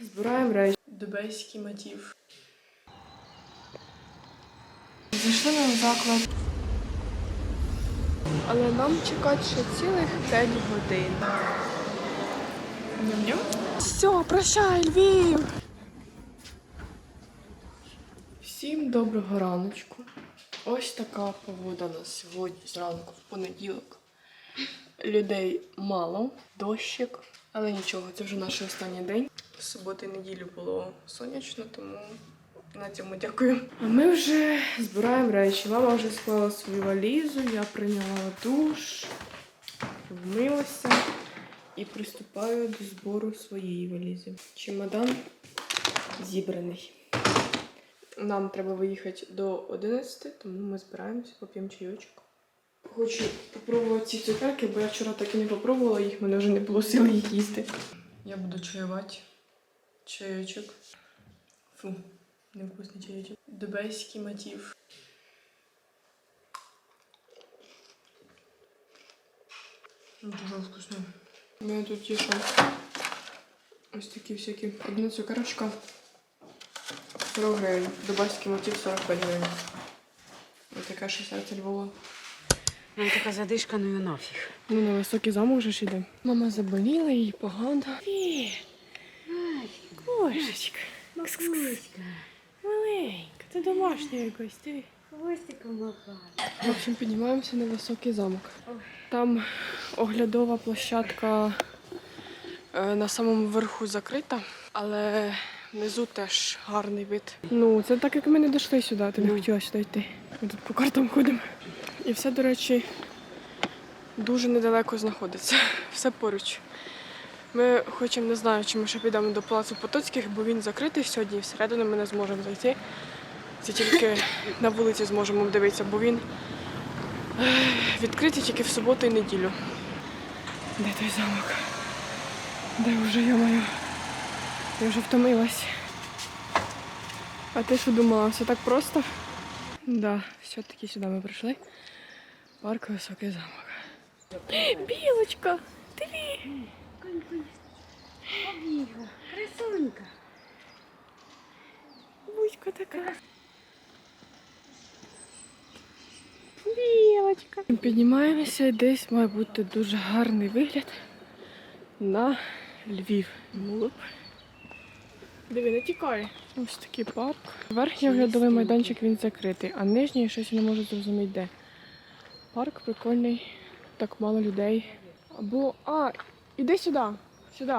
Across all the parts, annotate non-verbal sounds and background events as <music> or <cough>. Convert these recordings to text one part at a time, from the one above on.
Збираємо речі. Дубейський мотив. Зайшли ми в заклад. Але нам чекати ще цілих 5 годин. Ням-ням. Все, прощай, Львів! Всім доброго раночку. Ось така погода на сьогодні зранку, в понеділок. Людей мало, дощик, але нічого, це вже наш останній день. В суботу і неділю було сонячно, тому на цьому дякую. А ми вже збираємо речі. Мама вже склала свою валізу, я прийняла душ, вмилася і приступаю до збору своєї валізи. Чемодан зібраний. Нам треба виїхати до 11, тому ми збираємося, поп'ємо чайочок. Хочу попробувати ці цукерки, бо я вчора так і не попробувала їх, мене вже не було сили їх їсти. Я буду чаювати. Чайочок. Фу, невкусний чайочок. Дубайський мотив. Дуже вкусно. У мене тут є? Ось такі всякі. Одна цукерочка. 40 гривень. Дубайський мотив 45 гривень. Ось така ще серце Львова. Ну, така задишка, ну і нафіг. Ну, на високий замок вже ж іде. Мама заболіла, їй погано. Привіт! Кошечка. Макуська, Маленька, ти домашня якось, ти. хвостиком махає. В общем, піднімаємося на високий замок. Там оглядова площадка е, на самому верху закрита, але внизу теж гарний вид. Ну, це так як ми не дійшли сюди, ти не Ну. хотіла сюди йти. Ми тут по картам ходимо. І все, до речі, дуже недалеко знаходиться. <laughs> Все поруч. Ми хочемо, не знаю, чи ми ще підемо до Палацу Потоцьких, бо він закритий сьогодні, і всередину ми не зможемо зайти. Це тільки <laughs> на вулиці зможемо дивитися, бо він відкритий тільки в суботу і неділю. Де той замок? Де вже я маю? Я вже втомилась. А ти що думала, все так просто? Да, все-таки сюди ми прийшли. Парк Високий замок. Білочка! Диви! Побігла, красунька. Буська така. Білочка. Піднімаємося десь має бути дуже гарний вигляд на Львів. Було б. Диви, не тікай. Ось такий парк. Верхній оглядовий майданчик він закритий, а нижній щось я не можу зрозуміти де. Парк прикольний, так мало людей. Або. А, іди сюди. Сюди.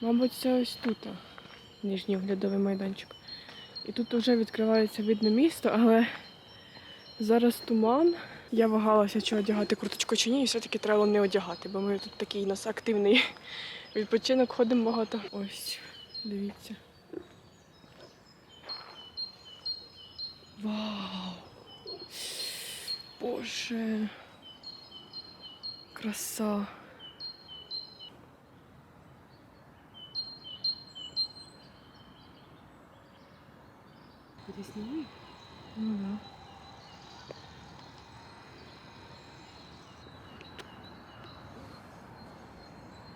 Мабуть, це ось тут. а нижній оглядовий майданчик. І тут вже відкривається видне місто, але зараз туман. Я вагалася, чи одягати курточку чи ні, і все-таки треба не одягати, бо ми тут такий у нас активний <laughs> відпочинок, ходимо багато. Ось, дивіться. Вау! Боже! Краса! Куди сніми? Ну да.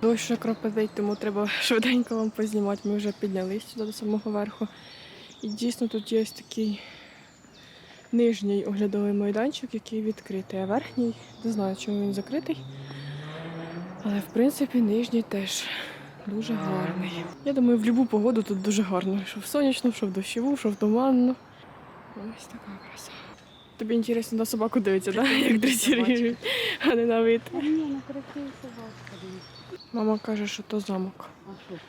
Дощ кропотить, тому треба швиденько вам познімати. Ми вже піднялись сюди до самого верху. І дійсно тут є такий нижній оглядовий майданчик, який відкритий, а верхній, не знаю, чому він закритий. Але в принципі нижній теж дуже гарний. Я думаю, в будь-яку погоду тут дуже гарно. Що в сонячну, що в дощову, що в туманну. Ось така краса. Тобі інтересно на собаку дивиться, так? Як дресірують, а не на вид. Ні, на красиву собачка дивись. Мама каже, що то замок. А що?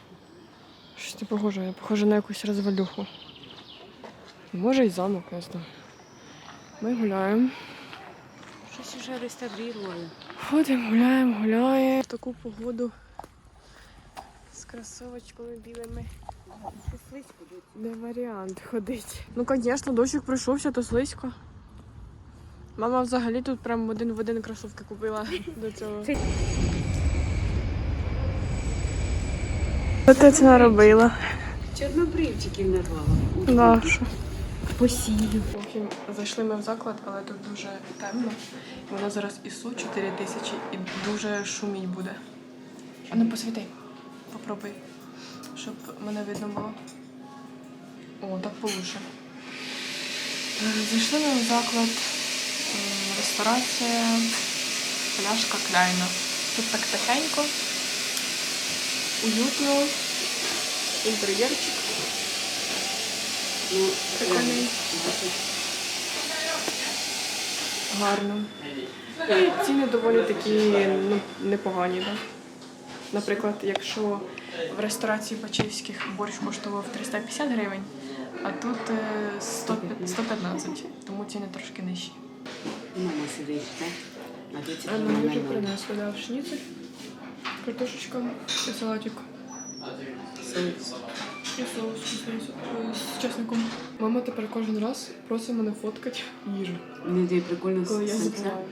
Щось не похоже, похоже на якусь розвалюху. Може і замок, не знаю. Ми гуляємо. Щось вже реставрували. Ходимо, гуляємо, гуляємо. В таку погоду з кросовочками білими. Не варіант ходити. Ну, звісно, дощик пройшовся, то слизько. Мама взагалі тут прям один в один кросовки купила до цього. Що ти це наробила? Чорнобривчиків нарвала. Нашу. Посію. В общем, зайшли ми в заклад, але тут дуже темно. Воно зараз ІСУ 4000 і дуже шуміть буде. А ну посвіти. Попробуй. щоб мене видно було. О, так получше. Е, Зайшли ми в заклад ресторація пляшка Кляйна. Тут так тихенько, уютно, інтер'єрчик. Ну, Прикольний. Гарно. І ціни доволі такі ну, непогані, так? Наприклад, якщо в ресторації Пачівських борщ коштував 350 гривень, а тут е, 100 115, тому ціни трошки нижчі. Мама сидить, так? А це А вже принесли да, шніцель, картошечка і салатик. Соус. Соус з- з чесником. Мама тепер кожен раз просить мене фоткати їжу, Мені тобі прикольно коли я забуваю.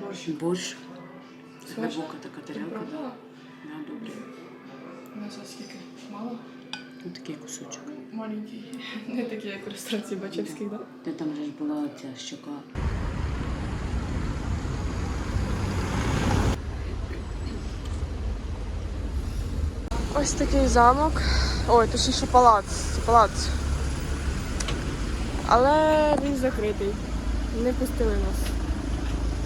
Борщ. Борщ. Глибока така тарілка. да. Да, добре. У нас скільки? Мало? Тут такий кусочок. Маленький. <laughs> Не такий, як у ресторації Бачевських, так? Та там же ж була ця щока. Ось такий замок. Ой, точніше палац. Це палац. Але він закритий. Не пустили нас.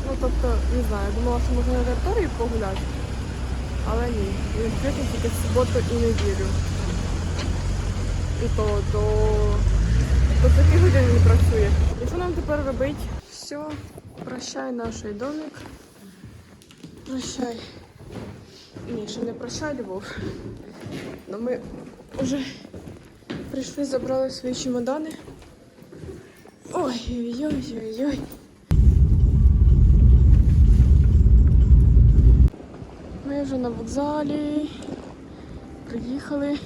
Ну тобто, не знаю, думала, що можна на території погуляти. Але ні. Він відкритий тільки в суботу і неділю. І то до, до таких годин він працює. І що нам тепер робити? Все, прощай наш домик. Прощай. Ні, ще не прощай, Львов. Ну ми вже прийшли, забрали свої чемодани. Ой-ой-ой-ой-ой. Ми вже на вокзалі. Приїхали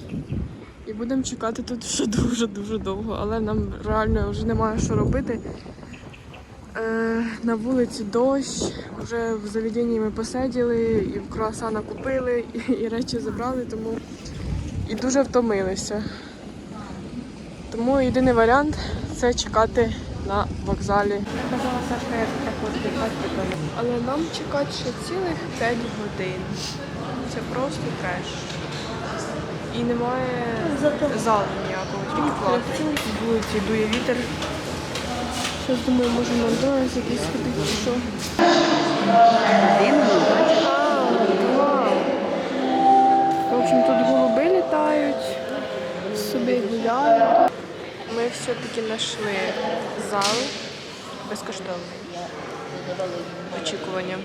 і будемо чекати тут ще дуже-дуже довго, але нам реально вже немає що робити. Е, на вулиці дощ, вже в заведенні ми посиділи, і в круасана купили, і, і речі забрали, тому і дуже втомилися. Тому єдиний варіант це чекати на вокзалі. Казала Сашка, як проходити так, Але нам чекати ще цілих 5 годин. Це просто треш. І немає залу ніякого, тільки платний. З вулиці дує вітер. Щось думаю, може Макдональдс якийсь ходити чи що. В общем, тут голуби літають, собі гуляють. Ми все-таки знайшли зал безкоштовний. Очікування.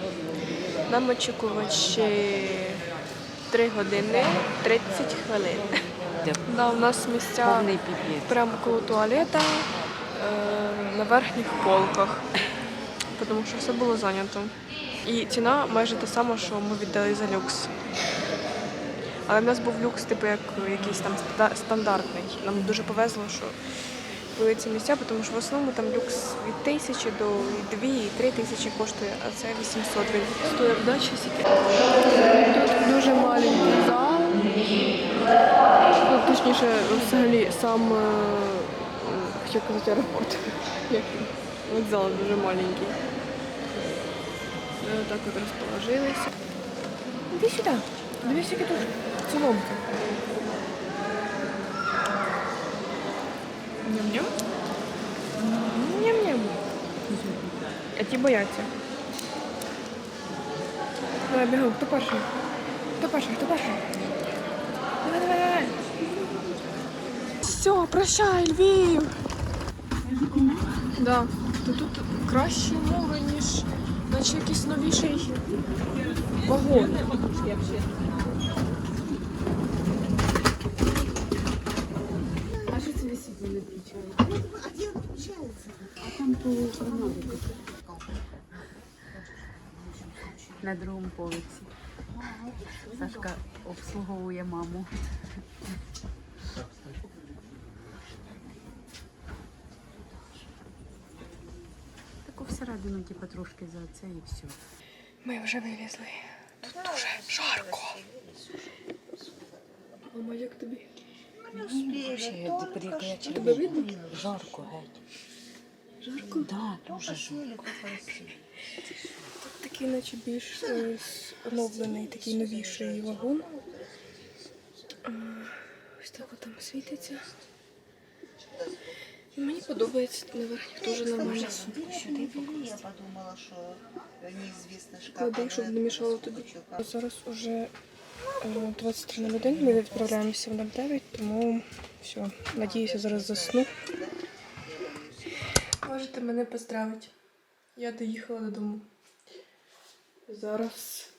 Нам очікувати ще 3 години 30 хвилин. Да, у нас місця прямо коло туалета е, на верхніх полках, тому що все було зайнято. І ціна майже та сама, що ми віддали за люкс. Але в нас був люкс, типу, як якийсь там стандартний. Нам дуже повезло, що були ці місця, тому що в основному там люкс від тисячі до дві, три тисячі коштує, а це 800 він стоїть в дачі сіки. Тут дуже маленький зал. Точніше, взагалі сам е, хотів казати аеропорт. Як він? Вокзал дуже маленький. Ми отак от розположилися. Іди сюди. Дивись, які тут соломки. Ням-ням. Ням-ням. А ті бояться. Давай бігом, хто перший? Хто перший? Хто перший? Давай, давай, давай. Все, прощай, Львів. Да. То тут кращі умови, ніж наче якийсь новіший вагон. А що це висить не включає? А там по гранатику. На другому поверсі. Сашка обслуговує маму. Таку всередину, типу, трошки за це і все. Ми вже вилізли. Тут дуже жарко. Мама, як тобі? Тебе видно? Жарко геть. Жарко? Так, дуже жарко. Такий, наче більш е, оновлений, такий новіший вагон. Ось так світиться. Мені подобається на верхніх дуже нормально. Я подумала, що неізвісно ж, Клади, щоб не мішало тобі. Зараз уже е, 23.01, ми відправляємося в 09, тому все, надіюся, зараз засну. Можете мене поздравити. Я доїхала додому. Зараз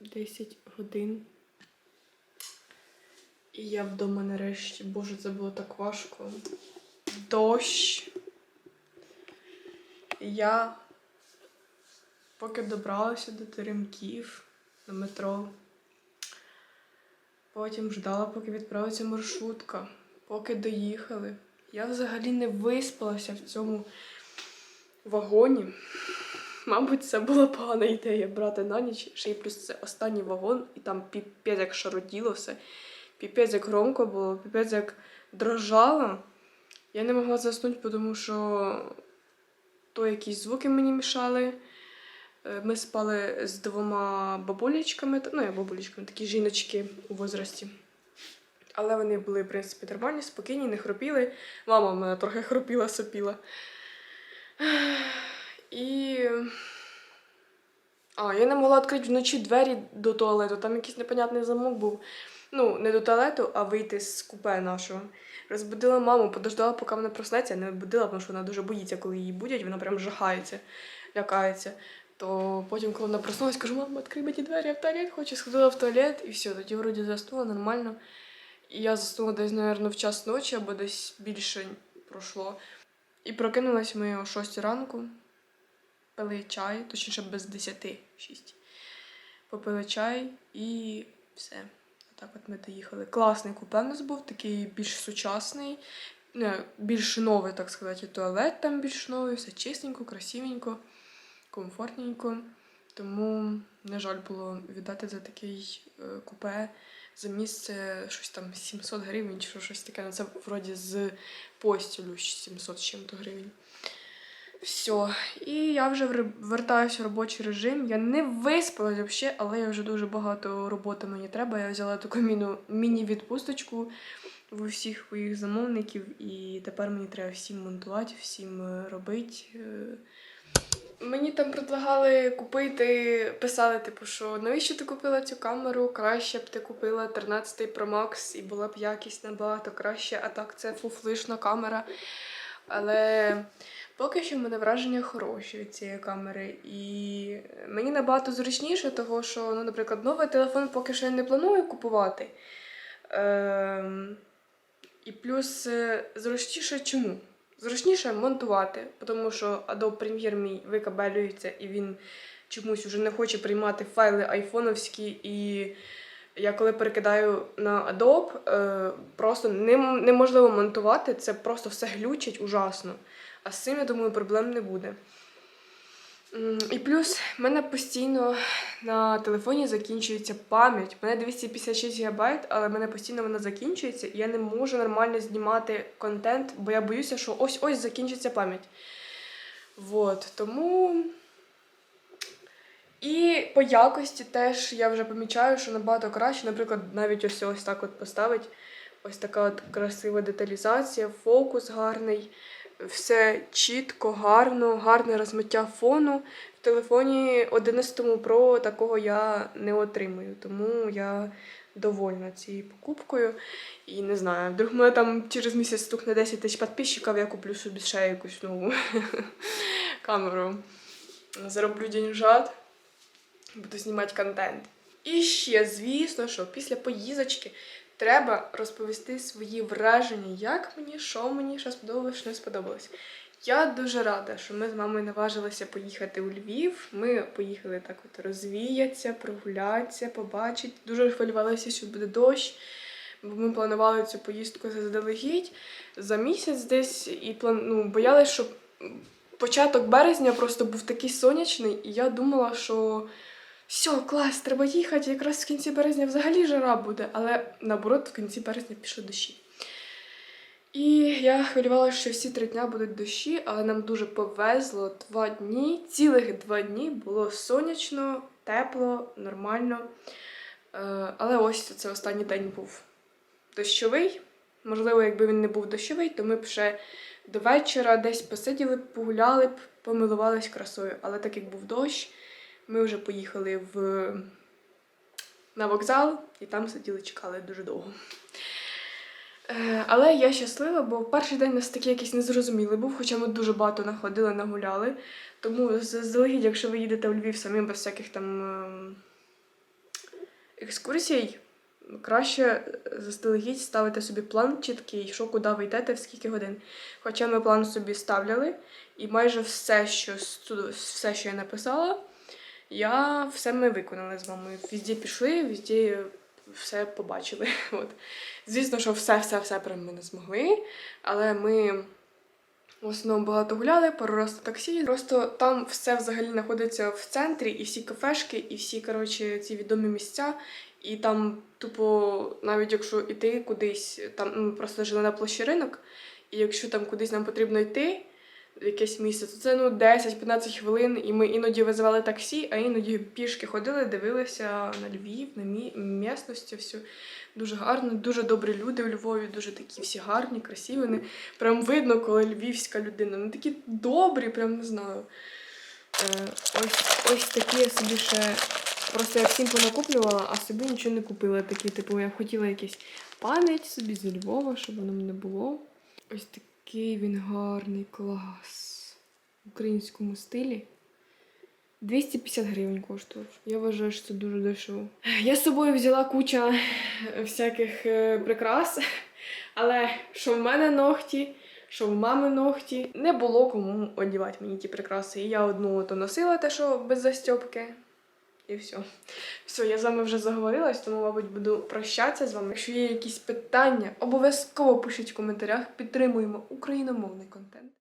10 годин. І я вдома нарешті. Боже, це було так важко. Дощ. Я поки добралася до теремків на метро. Потім ждала, поки відправиться маршрутка. Поки доїхали. Я взагалі не виспалася в цьому вагоні. Мабуть, це була погана ідея брати на ніч. Ще й плюс це останній вагон, і там піпець як шароділо все. Піпець як громко було, піпець як дрожало. Я не могла заснути, тому що то якісь звуки мені мішали. Е, Ми спали з двома бабулечками, ну як бабулечками, такі жіночки у возрасті. Але вони були, в принципі, нормальні, спокійні, не хропіли. Мама мене трохи хропіла, сопіла. І. А, я не могла відкрити вночі двері до туалету. Там якийсь непонятний замок був. Ну, не до туалету, а вийти з купе нашого. Розбудила маму, подождала, поки вона проснеться, не будила, тому що вона дуже боїться, коли її будять, вона прям жахається, лякається. То потім, коли вона проснулась, кажу, мама, відкрий мені двері, я в туалет хочу. Сходила в туалет і все, тоді вроді заснула нормально. І я заснула десь, мабуть, в час ночі або десь більше пройшло. І прокинулась ми о 6 ранку, пили чай, точніше без 10, 6. Попили чай і все. Так от ми доїхали. Класний купе у нас був, такий більш сучасний, більш новий, так сказати, туалет там більш новий, все чистенько, красивенько, комфортненько. Тому, на жаль, було віддати за такий е, купе за місце щось там 700 гривень чи щось таке. Ну, це вроді з постілю 700 з чим-то гривень. Все. І я вже вертаюся в робочий режим. Я не виспалась взагалі, але я вже дуже багато роботи мені треба. Я взяла таку міні-відпусточку в усіх моїх замовників, і тепер мені треба всім монтувати, всім е, робити. Е, Мені там предлагали купити, писали, типу, що навіщо ти купила цю камеру? Краще б ти купила 13 Pro Max і була б якість набагато краще, а так це фуфлишна камера. Але поки що в мене враження хороші від цієї камери. І мені набагато зручніше, того що, ну, наприклад, новий телефон поки що я не планую купувати. Ем... І плюс е, зручніше чому? Зручніше монтувати, тому що Adobe Premiere мій викабелюється і він чомусь вже не хоче приймати файли айфоновські. І я коли перекидаю на Adobe, е, просто нем- неможливо монтувати, це просто все глючить ужасно. А з цим, я думаю, проблем не буде. І плюс в мене постійно на телефоні закінчується пам'ять. У мене 256 ГБ, але в мене постійно вона закінчується, і я не можу нормально знімати контент, бо я боюся, що ось-ось закінчиться пам'ять. Вот, тому. І по якості теж я вже помічаю, що набагато краще. Наприклад, навіть ось ось так от поставить. Ось така от красива деталізація, фокус гарний, все чітко, гарно, гарне розмиття фону. В телефоні 11 Pro такого я не отримую, тому я довольна цією покупкою. І не знаю, вдруг мене там через місяць стукне 10 тисяч підписчиків, я куплю собі ще якусь нову <laughs> камеру. Зароблю деньжат, буду знімати контент. І ще, звісно, що після поїздочки треба розповісти свої враження, як мені, що мені, що сподобалось, що не сподобалось. Я дуже рада, що ми з мамою наважилися поїхати у Львів. Ми поїхали так от розвіятися, прогулятися, побачити. Дуже хвилювалися, що буде дощ, бо ми планували цю поїздку заздалегідь за місяць десь і план... ну, боялися, що початок березня просто був такий сонячний, і я думала, що все, клас, треба їхати. Якраз в кінці березня взагалі жара буде, але наоборот, в кінці березня пішли дощі. І я хвилювалася, що всі три дня будуть дощі, але нам дуже повезло два дні. Цілих два дні було сонячно, тепло, нормально. Е, Але ось це останній день був дощовий. Можливо, якби він не був дощовий, то ми б ще до вечора десь посиділи погуляли б, помилувались красою. Але так як був дощ, ми вже поїхали в... на вокзал і там сиділи, чекали дуже довго. Е, Але я щаслива, бо перший день у нас такий якийсь незрозумілий був, хоча ми дуже багато находили, нагуляли. Тому заздалегідь, якщо ви їдете у Львів самі без всяких там ем, екскурсій, краще заздалегідь ставити собі план чіткий, що куди ви йдете, в скільки годин. Хоча ми план собі ставляли, і майже все, що, все, що я написала, я все ми виконали з вами. Везде пішли, везде все побачили. <laughs> От. Звісно, що все-все-все прям ми не змогли, але ми в основному багато гуляли, пару раз на таксі. Просто там все взагалі знаходиться в центрі, і всі кафешки, і всі, коротше, ці відомі місця. І там, тупо, навіть якщо йти кудись, там ну, ми просто жили на площі ринок, і якщо там кудись нам потрібно йти, якесь місце, це ну 10-15 хвилин, і ми іноді визивали таксі, а іноді пішки ходили, дивилися на Львів, на мі- місності, все дуже гарно, дуже добрі люди у Львові, дуже такі всі гарні, красиві. Вони прям видно, коли львівська людина. Ну такі добрі, прям не знаю. Е, ось, ось такі я собі ще. Просто я всім понакуплювала, а собі нічого не купила. Такі, типу, я хотіла якийсь пам'ять собі зі Львова, щоб воно мене було. Ось такий він гарний клас. В українському стилі. 250 гривень коштує. Я вважаю, що це дуже дешево. Я з собою взяла куча всяких е, прикрас, але що в мене ногті, що в мами ногті, не було кому одягати мені ті прикраси. І я одну то носила те, що без застьопки. І все. Все, я з вами вже заговорилась, тому, мабуть, буду прощатися з вами. Якщо є якісь питання, обов'язково пишіть в коментарях. Підтримуємо україномовний контент.